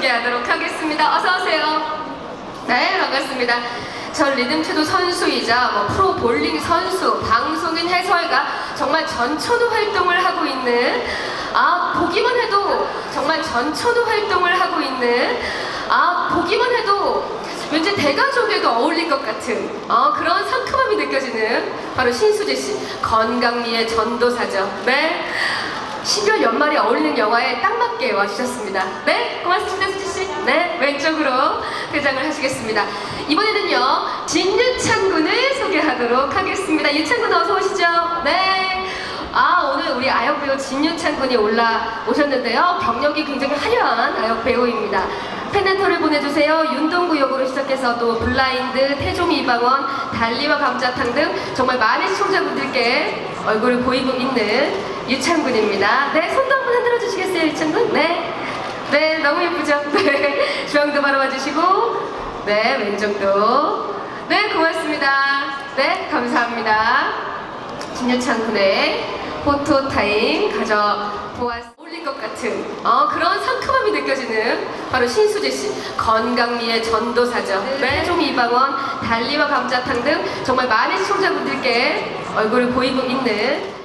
소개하도록 하겠습니다. 어서 오세요. 네, 반갑습니다. 전 리듬체조 선수이자 뭐 프로 볼링 선수, 방송인 해설가 정말 전천후 활동을 하고 있는 아 보기만 해도 정말 전천후 활동을 하고 있는 아 보기만 해도 왠지 대가족에도 어울릴 것 같은 어, 그런 상큼함이 느껴지는 바로 신수지 씨 건강미의 전도사죠. 네. 12월 연말에 어울리는 영화에 딱 맞게 와주셨습니다. 네, 고맙습니다, 수지 씨. 네, 왼쪽으로 회장을 하시겠습니다. 이번에는요, 진유찬 군을 소개하도록 하겠습니다. 유찬 군 어서 오시죠. 네. 배우 진유찬 군이 올라오셨는데요. 경력이 굉장히 화려한 배우입니다. 팬레터를 보내주세요. 윤동구 역으로 시작해서 또 블라인드, 태종 이방원, 달리와 감자탕 등 정말 많은 시청자분들께 얼굴을 보이고 있는 유창군입니다. 네, 손도 한번 흔들어 주시겠어요, 유창군? 네. 네, 너무 예쁘죠? 네. 중앙도 바라봐 주시고, 네, 왼쪽도. 네, 고맙습니다. 네, 감사합니다. 진유창 군의 포토 타임 가져보았 어울릴 것 같은 어, 그런 상큼함이 느껴지는 바로 신수지 씨 건강미의 전도사죠. 네, 좀 이방원, 달리와 감자탕 등 정말 많은 시청자분들께 얼굴을 보이고 있는